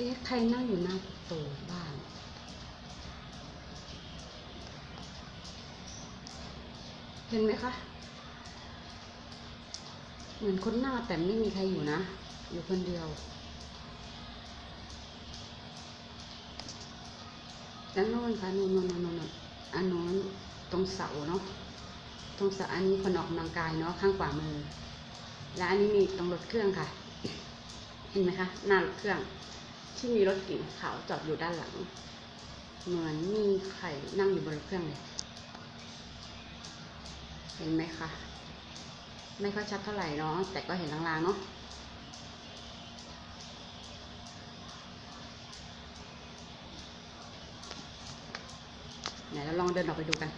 เอ๊ะ ใครนั่งอยู่หน้าประตูบ้านเห็นไหมคะ เหมือนคนหน้าแต่ไม่มีใครอยู่นะ อยู่คนเดียวแล้วโน่นค่ะโน่นโน่นโน่นโน่นอันโน้นตรงเสาเนาะ ตรงเสาอันนี้คนออกกำลังกายเนาะข้างขวามือ และอันนี้มีตรงรถเครื่องค่ะ เห็นไหมคะ หน้ารถเครื่อง ที่มีรถเก๋งขาวจอดอยู่ด้านหลัง เหมือนมีใครนั่งอยู่บนเครื่องเลย เห็นไหมคะ ไม่ค่อยชัดเท่าไหร่เนาะแต่ก็เห็นลางๆเนาะไหนเราลองเดินออกไปดูกัน